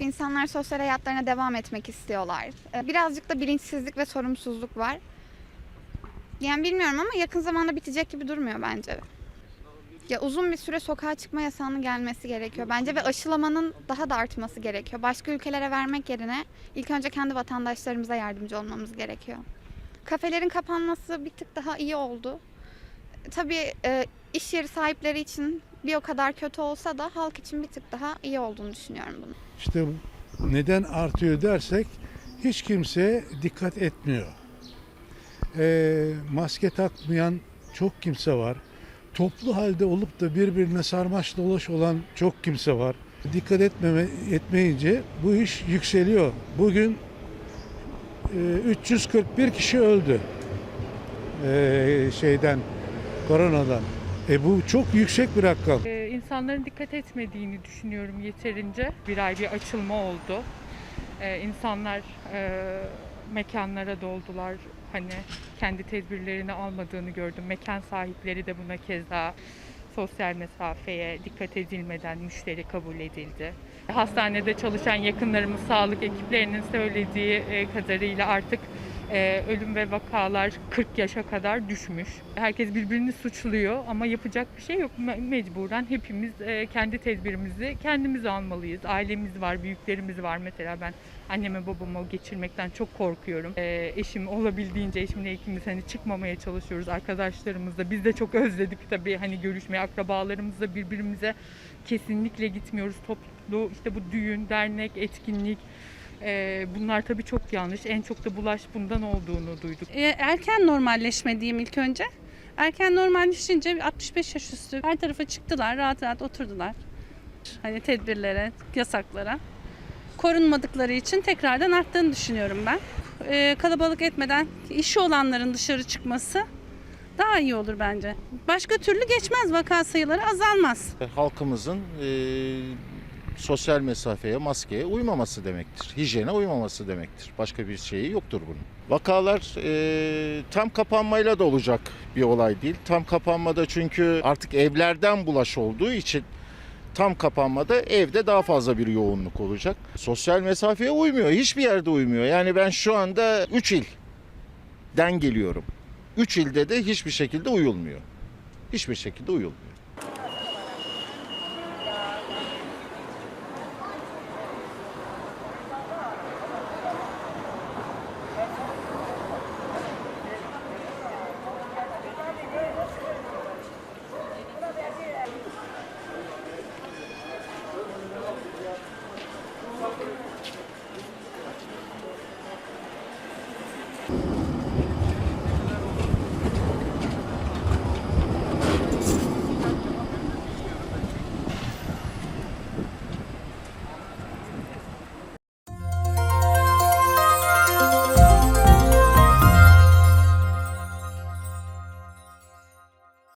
İnsanlar sosyal hayatlarına devam etmek istiyorlar. Ee, Birazcık da bilinçsizlik ve sorumsuzluk var. Yani bilmiyorum ama yakın zamanda bitecek gibi durmuyor bence. Ya uzun bir süre sokağa çıkma yasağının gelmesi gerekiyor bence ve aşılamanın daha da artması gerekiyor. Başka ülkelere vermek yerine ilk önce kendi vatandaşlarımıza yardımcı olmamız gerekiyor. Kafelerin kapanması bir tık daha iyi oldu. Tabii e, iş yeri sahipleri için bir o kadar kötü olsa da halk için bir tık daha iyi olduğunu düşünüyorum bunu. İşte neden artıyor dersek hiç kimse dikkat etmiyor. Ee, maske takmayan çok kimse var. Toplu halde olup da birbirine sarmaş dolaş olan çok kimse var. Dikkat etmeme, etmeyince bu iş yükseliyor. Bugün e, 341 kişi öldü Ee, şeyden koronadan. E bu çok yüksek bir rakam. Ee, insanların dikkat etmediğini düşünüyorum yeterince. Bir ay bir açılma oldu. Ee, insanlar e, mekanlara doldular. Hani kendi tedbirlerini almadığını gördüm. Mekan sahipleri de buna keza sosyal mesafeye dikkat edilmeden müşteri kabul edildi. Hastanede çalışan yakınlarımız, sağlık ekiplerinin söylediği e, kadarıyla artık e, ölüm ve vakalar 40 yaşa kadar düşmüş. Herkes birbirini suçluyor ama yapacak bir şey yok. Me- Mecburen hepimiz e, kendi tedbirimizi kendimiz almalıyız. Ailemiz var, büyüklerimiz var. Mesela ben anneme babama geçirmekten çok korkuyorum. E, eşim olabildiğince eşimle ikimiz hani çıkmamaya çalışıyoruz arkadaşlarımızla. Biz de çok özledik tabii hani görüşmeyi akrabalarımızla birbirimize kesinlikle gitmiyoruz. Toplu işte bu düğün, dernek, etkinlik ee, bunlar tabii çok yanlış. En çok da bulaş bundan olduğunu duyduk. E, erken normalleşme diyeyim ilk önce. Erken normalleşince 65 yaş üstü her tarafa çıktılar, rahat rahat oturdular. Hani tedbirlere, yasaklara. Korunmadıkları için tekrardan arttığını düşünüyorum ben. E, kalabalık etmeden işi olanların dışarı çıkması daha iyi olur bence. Başka türlü geçmez vaka sayıları azalmaz. halkımızın e, sosyal mesafeye, maskeye uymaması demektir. Hijyene uymaması demektir. Başka bir şeyi yoktur bunun. Vakalar e, tam kapanmayla da olacak bir olay değil. Tam kapanmada çünkü artık evlerden bulaş olduğu için tam kapanmada evde daha fazla bir yoğunluk olacak. Sosyal mesafeye uymuyor. Hiçbir yerde uymuyor. Yani ben şu anda 3 ilden geliyorum. 3 ilde de hiçbir şekilde uyulmuyor. Hiçbir şekilde uyulmuyor.